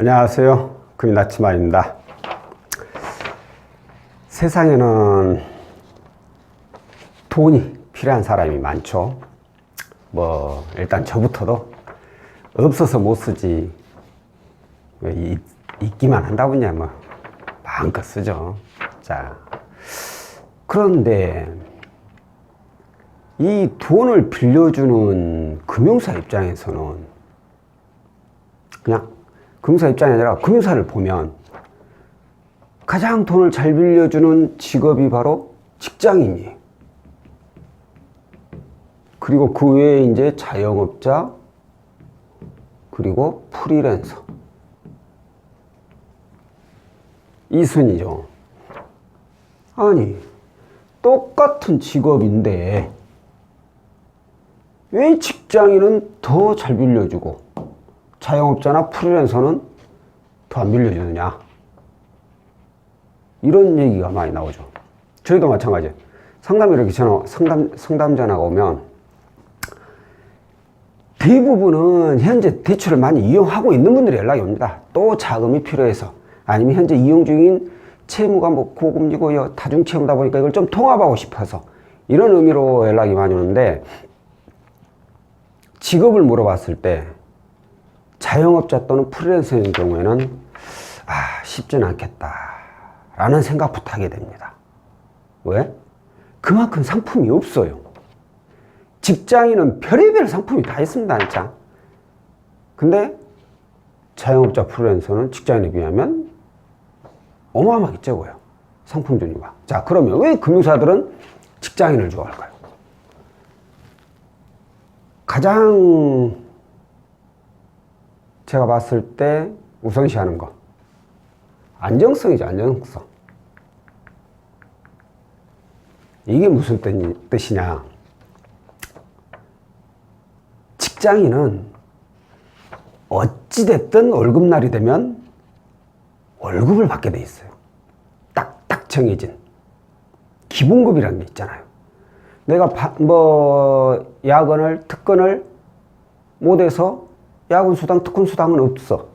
안녕하세요. 금이나치마입니다. 세상에는 돈이 필요한 사람이 많죠. 뭐, 일단 저부터도 없어서 못 쓰지. 있기만 한다 보냐, 뭐, 마음껏 쓰죠. 자, 그런데 이 돈을 빌려주는 금융사 입장에서는 그냥 금융사 입장이 아니라 금융사를 보면 가장 돈을 잘 빌려주는 직업이 바로 직장인이에요. 그리고 그 외에 이제 자영업자, 그리고 프리랜서. 이 순이죠. 아니, 똑같은 직업인데, 왜 직장인은 더 잘 빌려주고, 자영업자나 프리랜서는 더안 빌려주느냐? 이런 얘기가 많이 나오죠. 저희도 마찬가지예요. 상담 이렇게 전화, 상담, 상담 전화가 오면 대부분은 현재 대출을 많이 이용하고 있는 분들이 연락이 옵니다. 또 자금이 필요해서 아니면 현재 이용 중인 채무가 뭐 고금리고 다중 채무다 보니까 이걸 좀 통합하고 싶어서 이런 의미로 연락이 많이 오는데 직업을 물어봤을 때 자영업자 또는 프리랜서인 경우에는 아 쉽진 않겠다라는 생각부터 하게 됩니다. 왜? 그만큼 상품이 없어요. 직장인은 별의별 상품이 다 있습니다, 진짜. 근데 자영업자 프리랜서는 직장인에 비하면 어마어마하게 적어요. 상품 종류가. 자, 그러면 왜 금융사들은 직장인을 좋아할까요? 가장 제가 봤을 때 우선시하는 거. 안정성이죠, 안정성. 이게 무슨 뜻이- 뜻이냐. 직장인은 어찌됐든 월급날이 되면 월급을 받게 돼 있어요. 딱딱 정해진 기본급이라는 게 있잖아요. 내가 바- 뭐 야근을 특근을 못해서 야근 수당, 특근 수당은 없어.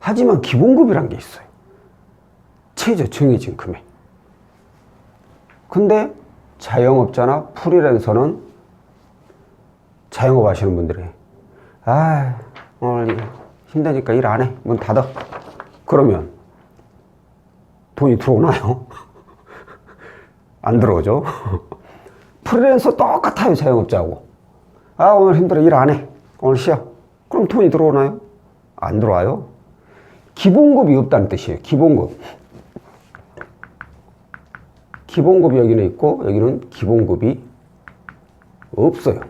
하지만 기본급이란 게 있어요. 최저 정해진 금액. 근데 자영업자나 프리랜서는 자영업 하시는 분들이 아 오늘 힘드니까 일 안 해. 문 닫아. 그러면 돈이 들어오나요? 안 들어오죠. 프리랜서 똑같아요 자영업자하고. 아 오늘 힘들어 일 안 해. 오늘 쉬어. 그럼 돈이 들어오나요? 안 들어와요. 기본급이 없다는 뜻이에요. 기본급. 기본급이 여기는 있고 여기는 기본급이 없어요.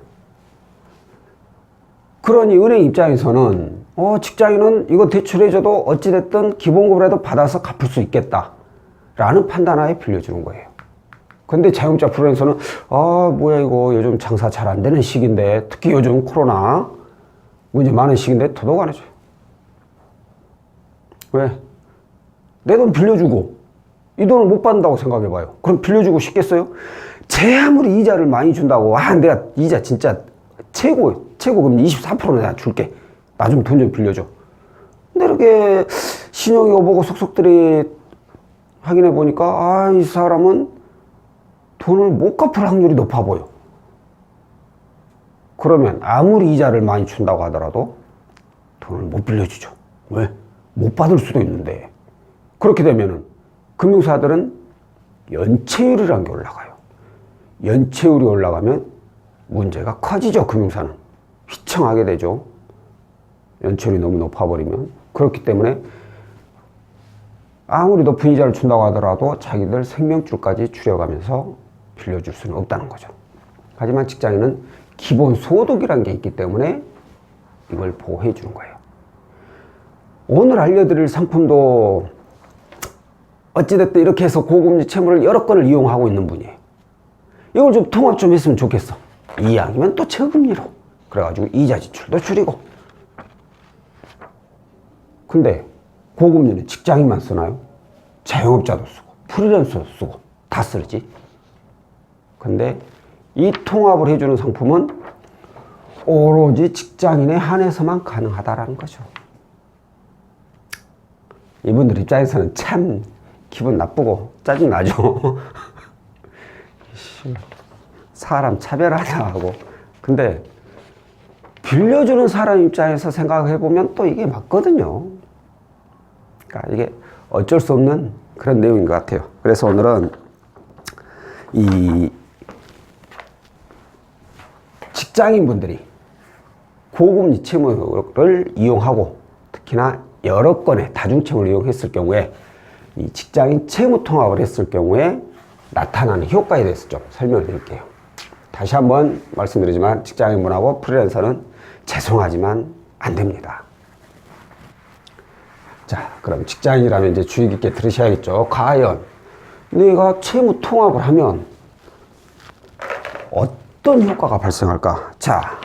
그러니 은행 입장에서는 어 직장인은 이거 대출해줘도 어찌됐든 기본급이라도 받아서 갚을 수 있겠다 라는 판단하에 빌려주는 거예요. 근데 자영업자 프리랜서는 아 뭐야 이거 요즘 장사 잘 안 되는 시기인데 특히 요즘 코로나 문제 많은 시기인데 더더욱 안 해줘요. 왜? 내 돈 빌려주고 이 돈을 못 받는다고 생각해봐요. 그럼 빌려주고 싶겠어요? 제 아무리 이자를 많이 준다고 아 내가 이자 진짜 최고 최고 금리 24%는 내가 줄게. 나 좀 돈 좀 빌려줘. 근데 이렇게 신용이 오보고 속속들이 확인해 보니까 아 이 사람은 돈을 못 갚을 확률이 높아 보여. 그러면 아무리 이자를 많이 준다고 하더라도 돈을 못 빌려주죠. 왜? 못 받을 수도 있는데. 그렇게 되면은 금융사들은 연체율이라는 게 올라가요. 연체율이 올라가면 문제가 커지죠, 금융사는. 휘청하게 되죠. 연체율이 너무 높아버리면. 그렇기 때문에 아무리 높은 이자를 준다고 하더라도 자기들 생명줄까지 줄여가면서 빌려줄 수는 없다는 거죠. 하지만 직장인은 기본 소득이라는 게 있기 때문에 이걸 보호해 주는 거예요. 오늘 알려드릴 상품도 어찌됐든 이렇게 해서 고금리 채무를 여러 건을 이용하고 있는 분이에요. 이걸 좀 통합 좀 했으면 좋겠어. 이왕이면 또 저금리로. 그래가지고 이자 지출도 줄이고. 근데 고금리는 직장인만 쓰나요? 자영업자도 쓰고, 프리랜서도 쓰고, 다 쓰지. 근데 이 통합을 해주는 상품은 오로지 직장인에 한해서만 가능하다라는 거죠. 이분들 입장에서는 참 기분 나쁘고 짜증 나죠. 사람 차별하냐 하고. 근데 빌려주는 사람 입장에서 생각해 보면 또 이게 맞거든요. 그러니까 이게 어쩔 수 없는 그런 내용인 것 같아요. 그래서 오늘은 이 직장인 분들이 고금리 채무를 이용하고 특히나 여러 건의 다중채무를 이용했을 경우에 이 직장인 채무 통합을 했을 경우에 나타나는 효과에 대해서 좀 설명을 드릴게요. 다시 한번 말씀드리지만 직장인분하고 프리랜서는 죄송하지만 안 됩니다. 자, 그럼 직장인이라면 이제 주의 깊게 들으셔야겠죠. 과연 내가 채무 통합을 하면 어떤 효과가 발생할까? 자,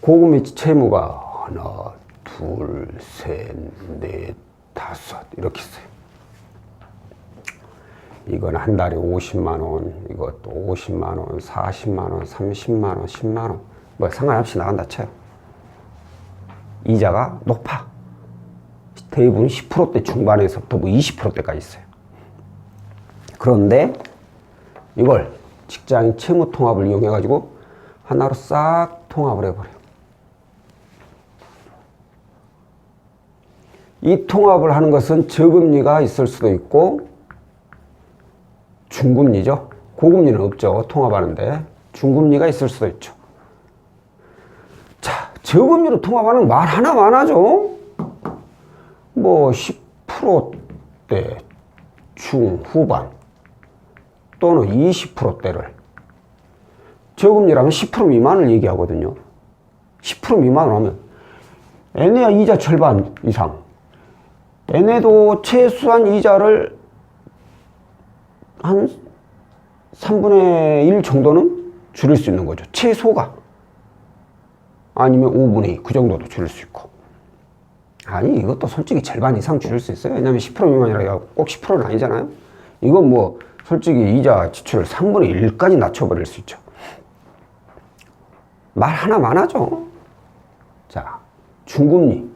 고금리 채무가 하나, 둘, 셋, 넷, 다섯 이렇게 있어요. 이건 한 달에 50만 원, 이것도 50만 원, 40만 원, 30만 원, 10만 원, 뭐 상관없이 나간다 쳐요. 이자가 높아. 대부분 10%대 중반에서부터 뭐 20%대까지 있어요. 그런데 이걸 직장인 채무 통합을 이용해 가지고 하나로 싹 통합을 해버려요. 이 통합을 하는 것은 저금리가 있을 수도 있고 중금리죠. 고금리는 없죠. 통합하는데 중금리가 있을 수도 있죠. 자, 저금리로 통합하는 말 하나 많아죠. 뭐 10%대 중후반 또는 20%대를 저금리라면 10% 미만을 얘기하거든요. 10% 미만을 하면 애네야 이자 절반 이상 얘네도 최소한 이자를 한 3분의 1 정도는 줄일 수 있는 거죠. 최소가. 아니면 5분의 2, 그 정도도 줄일 수 있고. 아니, 이것도 솔직히 절반 이상 줄일 수 있어요. 왜냐면 10% 미만이라 꼭 10%는 아니잖아요. 이건 뭐, 솔직히 이자 지출을 3분의 1까지 낮춰버릴 수 있죠. 말 하나 많아죠. 자, 중금리.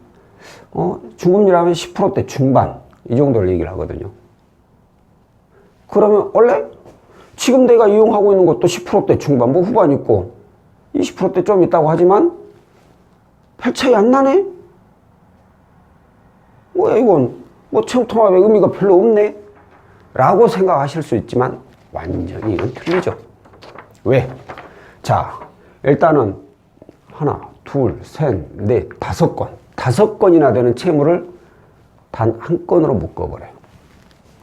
어, 중금리라면 10%대 중반 이 정도를 얘기를 하거든요. 그러면 원래 지금 내가 이용하고 있는 것도 10%대 중반, 뭐 후반 있고 20%대 좀 있다고 하지만 별 차이 안 나네? 뭐야 이건 뭐 채무 통합의 의미가 별로 없네? 라고 생각하실 수 있지만 완전히 이건 틀리죠. 왜? 자, 일단은 하나, 둘, 셋, 넷, 다섯 건. 다섯 건이나 되는 채무를 단 한 건으로 묶어버려요.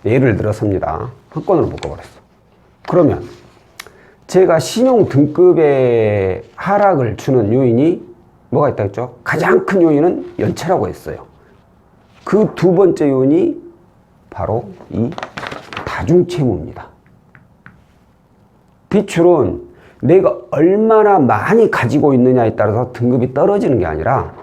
예를 들어서입니다. 한 건으로 묶어버렸어. 그러면 제가 신용 등급의 하락을 주는 요인이 뭐가 있다 했죠? 가장 큰 요인은 연체라고 했어요. 그 두 번째 요인이 바로 이 다중채무입니다. 대출은 내가 얼마나 많이 가지고 있느냐에 따라서 등급이 떨어지는 게 아니라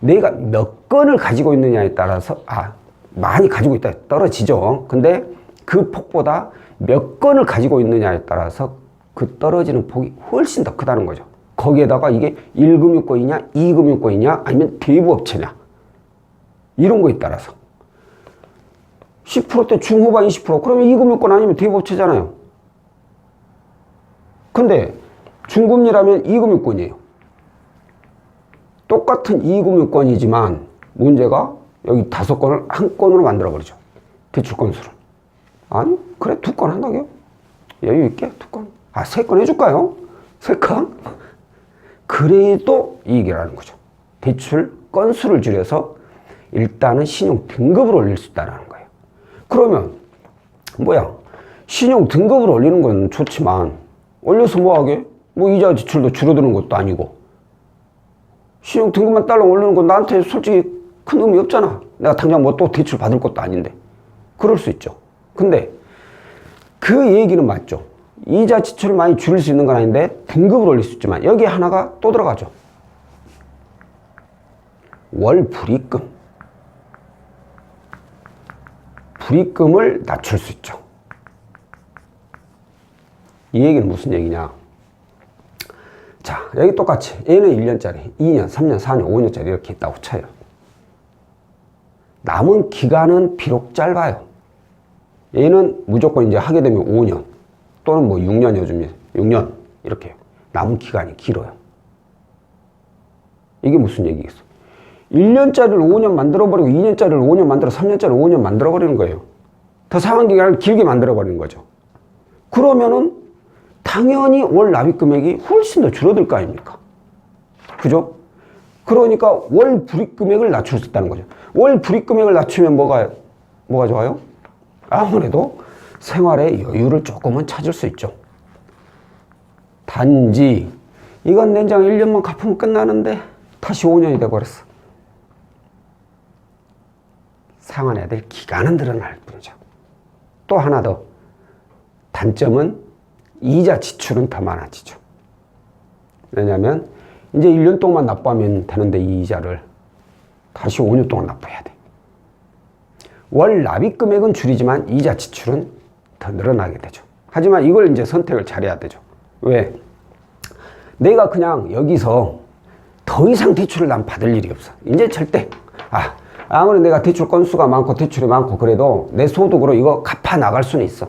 내가 몇 건을 가지고 있느냐에 따라서 아 많이 가지고 있다 떨어지죠. 근데 그 폭보다 몇 건을 가지고 있느냐에 따라서 그 떨어지는 폭이 훨씬 더 크다는 거죠. 거기에다가 이게 1금융권이냐, 2금융권이냐, 아니면 대부업체냐. 이런 거에 따라서. 10%대 중후반 20%. 그러면 2금융권 아니면 대부업체잖아요. 근데 중금리라면 2금융권이에요. 똑같은 2금융권이지만 문제가 여기 다섯 건을 한 건으로 만들어버리죠. 대출 건수를. 아니, 그래, 두 건 한다고요? 여유 있게 두 건. 아, 세 건 해줄까요? 세 건? 그래도 이익이라는 거죠. 대출 건수를 줄여서 일단은 신용 등급을 올릴 수 있다는. 그러면, 뭐야, 신용 등급을 올리는 건 좋지만, 올려서 뭐하게? 뭐 이자 지출도 줄어드는 것도 아니고, 신용 등급만 달러 올리는 건 나한테 솔직히 큰 의미 없잖아. 내가 당장 뭐 또 대출 받을 것도 아닌데. 그럴 수 있죠. 근데 그 얘기는 맞죠. 이자 지출을 많이 줄일 수 있는 건 아닌데 등급을 올릴 수 있지만 여기에 하나가 또 들어가죠. 월 불입금. 불입금을 낮출 수 있죠. 이 얘기는 무슨 얘기냐? 자, 여기 똑같이 얘는 1년짜리, 2년, 3년, 4년, 5년짜리 이렇게 있다고 쳐요. 남은 기간은 비록 짧아요. 얘는 무조건 이제 하게 되면 5년 또는 뭐 6년 요즘 6년 이렇게 남은 기간이 길어요. 이게 무슨 얘기겠어? 1년짜리를 5년 만들어버리고 2년짜리를 5년 만들어 3년짜리를 5년 만들어버리는 거예요. 더 상한 기간을 길게 만들어버리는 거죠. 그러면은 당연히 월 납입 금액이 훨씬 더 줄어들 거 아닙니까? 그죠? 그러니까 월 불입 금액을 낮출 수 있다는 거죠. 월 불입 금액을 낮추면 뭐가 뭐가 좋아요? 아무래도 생활의 여유를 조금은 찾을 수 있죠. 단지 이건年장 1년만 갚으면 끝나는데 다시 5년이 돼 버렸어. 상환해야 될 기간은 늘어날 뿐이죠. 또 하나 더 단점은 이자 지출은 더 많아지죠. 왜냐하면 이제 1년 동안 납부하면 되는데 이 이자를 다시 5년 동안 납부해야 돼. 월 납입 금액은 줄이지만 이자 지출은 더 늘어나게 되죠. 하지만 이걸 이제 선택을 잘해야 되죠. 왜? 내가 그냥 여기서 더 이상 대출을 난 받을 일이 없어. 이제 절대. 아, 아무리 내가 대출 건수가 많고 대출이 많고 그래도 내 소득으로 이거 갚아 나갈 수는 있어.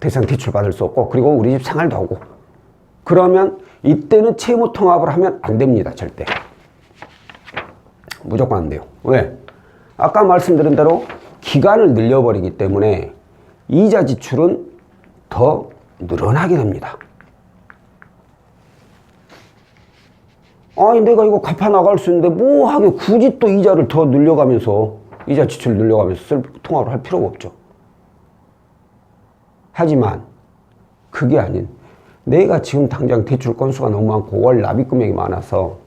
더 이상 대출 받을 수 없고 그리고 우리 집 생활도 하고 그러면 이때는 채무 통합을 하면 안 됩니다. 절대. 무조건 안 돼요. 왜? 아까 말씀드린 대로 기간을 늘려버리기 때문에 이자 지출은 더 늘어나게 됩니다. 아니 내가 이거 갚아 나갈 수 있는데 뭐 하게 굳이 또 이자를 더 늘려가면서 이자 지출 늘려가면서 쓸 통화를 할 필요가 없죠. 하지만 그게 아닌 내가 지금 당장 대출 건수가 너무 많고 월 납입 금액이 많아서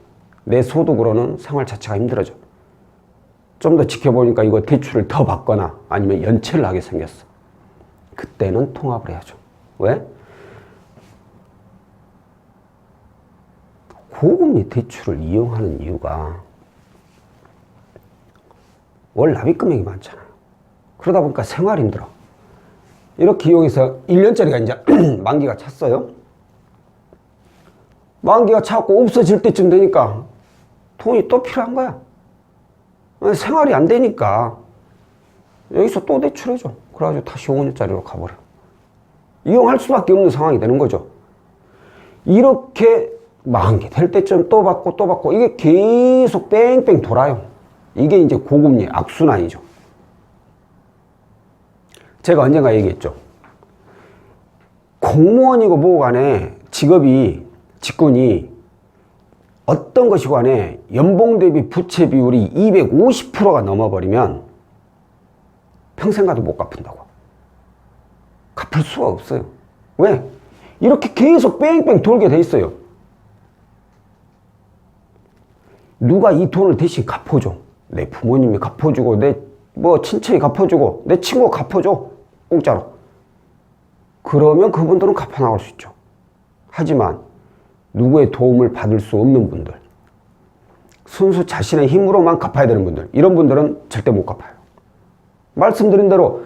내 소득으로는 생활 자체가 힘들어져. 좀 더 지켜보니까 이거 대출을 더 받거나 아니면 연체를 하게 생겼어. 그때는 통합을 해야죠. 왜? 고금리 대출을 이용하는 이유가 월 납입 금액이 많잖아요. 그러다 보니까 생활이 힘들어. 이렇게 이용해서 1년짜리가 이제 만기가 찼어요. 만기가 차고 없어질 때쯤 되니까 돈이 또 필요한 거야. 생활이 안 되니까 여기서 또 대출해줘. 그래가지고 다시 5년짜리로 가버려. 이용할 수밖에 없는 상황이 되는 거죠. 이렇게 만기 될 때쯤 또 받고 또 받고 이게 계속 뺑뺑 돌아요. 이게 이제 고금리 악순환이죠. 제가 언젠가 얘기했죠. 공무원이고 뭐고 간에 직업이, 직군이 어떤 것이고 간에 연봉 대비 부채 비율이 250%가 넘어버리면 평생 가도 못 갚는다고. 갚을 수가 없어요. 왜? 이렇게 계속 뺑뺑 돌게 돼 있어요. 누가 이 돈을 대신 갚아줘. 내 부모님이 갚아주고, 내 뭐 친척이 갚아주고, 내 친구가 갚아줘. 공짜로. 그러면 그분들은 갚아 나갈 수 있죠. 하지만 누구의 도움을 받을 수 없는 분들, 순수 자신의 힘으로만 갚아야 되는 분들, 이런 분들은 절대 못 갚아요. 말씀드린 대로,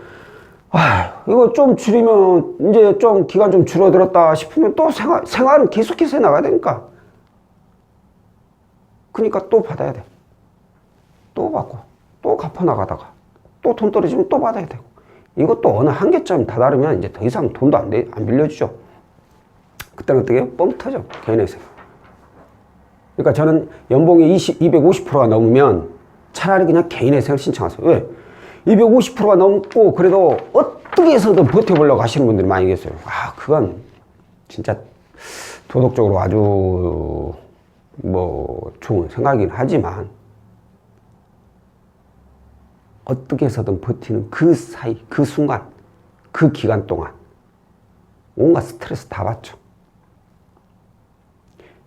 아, 이거 좀 줄이면, 이제 좀 기간 좀 줄어들었다 싶으면 또 생활, 생활은 계속해서 해 나가야 되니까. 그러니까 또 받아야 돼. 또 받고, 또 갚아 나가다가, 또 돈 떨어지면 또 받아야 되고. 이것도 어느 한계점 다다르면 이제 더 이상 돈도 안, 돼, 안 빌려주죠. 그때는 어떻게 해요? 뻥 터져. 개인회사. 그러니까 저는 연봉이 20, 250%가 넘으면 차라리 그냥 개인회생을 신청하세요. 왜? 250%가 넘고 그래도 어떻게 해서든 버텨보려고 하시는 분들이 많이 계세요. 아, 그건 진짜 도덕적으로 아주 뭐 좋은 생각이긴 하지만 어떻게 해서든 버티는 그 사이, 그 순간, 그 기간 동안 온갖 스트레스 다 받죠.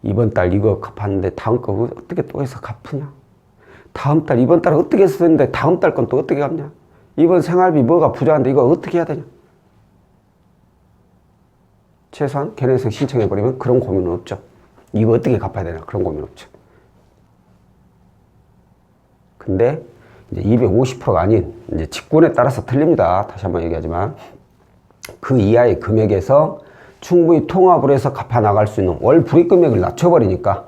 이번 달 이거 갚았는데 다음 거 어떻게 또 해서 갚으냐? 다음 달, 이번 달 어떻게 했는데 다음 달 건 또 어떻게 갚냐? 이번 생활비 뭐가 부족한데 이거 어떻게 해야 되냐? 최소한 개념생 신청해버리면 그런 고민은 없죠. 이거 어떻게 갚아야 되나? 그런 고민 없죠. 근데 이제 250%가 아닌 이제 직군에 따라서 틀립니다. 다시 한번 얘기하지만 그 이하의 금액에서 충분히 통합을 해서 갚아 나갈 수 있는 월 불입 금액을 낮춰버리니까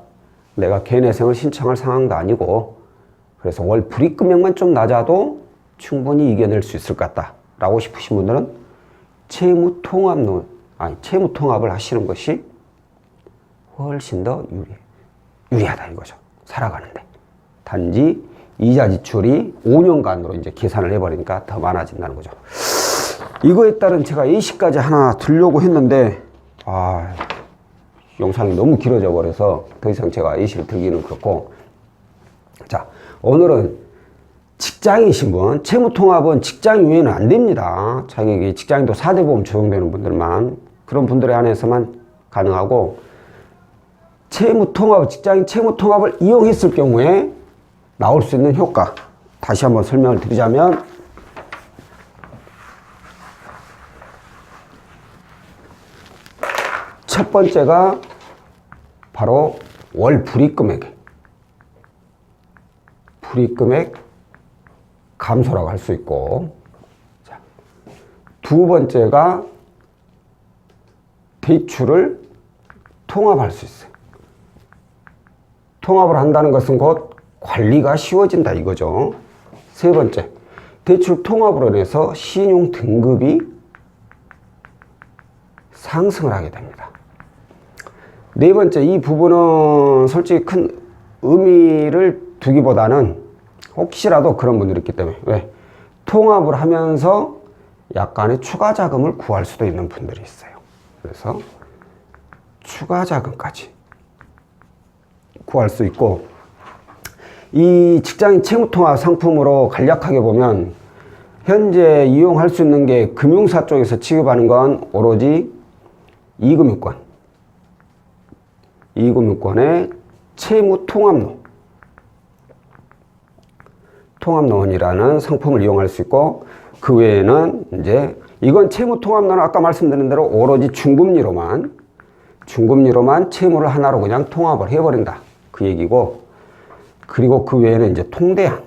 내가 개인회생을 신청할 상황도 아니고 그래서 월 불이익금액만 좀 낮아도 충분히 이겨낼 수 있을 것 같다라고 싶으신 분들은 채무 통합론 아니 채무 통합을 하시는 것이 훨씬 더 유리 유리하다 이거죠. 살아가는데 단지 이자 지출이 5년간으로 이제 계산을 해버리니까 더 많아진다는 거죠. 이거에 따른 제가 A시까지 하나 들려고 했는데 아 영상이 너무 길어져 버려서 더 이상 제가 A시를 들기는 그렇고 자 오늘은 직장이신 분 채무통합은 직장 이외에는 안 됩니다 자기 직장인도 4대 보험 적용되는 분들만 그런 분들에 한해서만 가능하고 채무 통합 직장인 채무 통합을 이용했을 경우에 나올 수 있는 효과 다시 한번 설명을 드리자면 첫 번째가 바로 월 불이익금액. 불이익금액 감소라고 할 수 있고, 자, 두 번째가 대출을 통합할 수 있어요. 통합을 한다는 것은 곧 관리가 쉬워진다 이거죠. 세 번째, 대출 통합으로 인해서 신용 등급이 상승을 하게 됩니다. 네 번째, 이 부분은 솔직히 큰 의미를 두기보다는 혹시라도 그런 분들이 있기 때문에 왜 통합을 하면서 약간의 추가 자금을 구할 수도 있는 분들이 있어요. 그래서 추가 자금까지 구할 수 있고 이 직장인 채무 통합 상품으로 간략하게 보면 현재 이용할 수 있는 게 금융사 쪽에서 취급하는 건 오로지 이금융권, 이금융권의 채무 통합론, 통합론이라는 상품을 이용할 수 있고 그 외에는 이제 이건 채무 통합론은 아까 말씀드린 대로 오로지 중금리로만 중금리로만 채무를 하나로 그냥 통합을 해버린다 그 얘기고 그리고 그 외에는 이제 통대안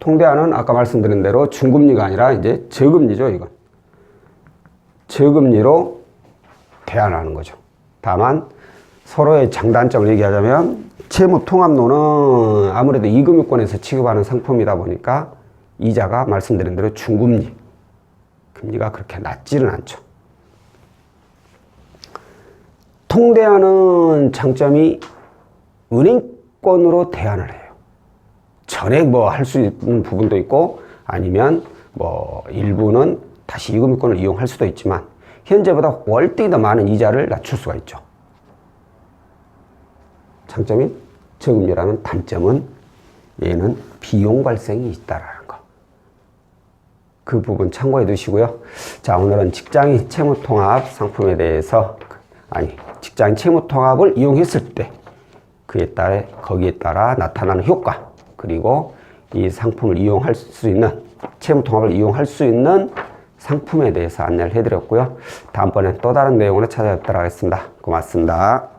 통대안은 아까 말씀드린 대로 중금리가 아니라 이제 저금리죠 이건 저금리로 대안하는 거죠. 다만 서로의 장단점을 얘기하자면 채무 통합론은 아무래도 이금융권에서 취급하는 상품이다 보니까 이자가 말씀드린 대로 중금리 금리가 그렇게 낮지는 않죠. 통대안은 장점이 은행권으로 대안을 해요. 전액 뭐 할 수 있는 부분도 있고 아니면 뭐 일부는 다시 이금융권을 이용할 수도 있지만 현재보다 월등히 더 많은 이자를 낮출 수가 있죠. 장점이 저금리라는 단점은 얘는 비용 발생이 있다라는 거. 그 부분 참고해 두시고요. 자, 오늘은 직장인 채무 통합 상품에 대해서 아니, 직장인 채무 통합을 이용했을 때 그에 따라 거기에 따라 나타나는 효과 그리고 이 상품을 이용할 수 있는 채무 통합을 이용할 수 있는 상품에 대해서 안내를 해드렸고요. 다음번엔 또 다른 내용으로 찾아뵙도록 하겠습니다. 고맙습니다.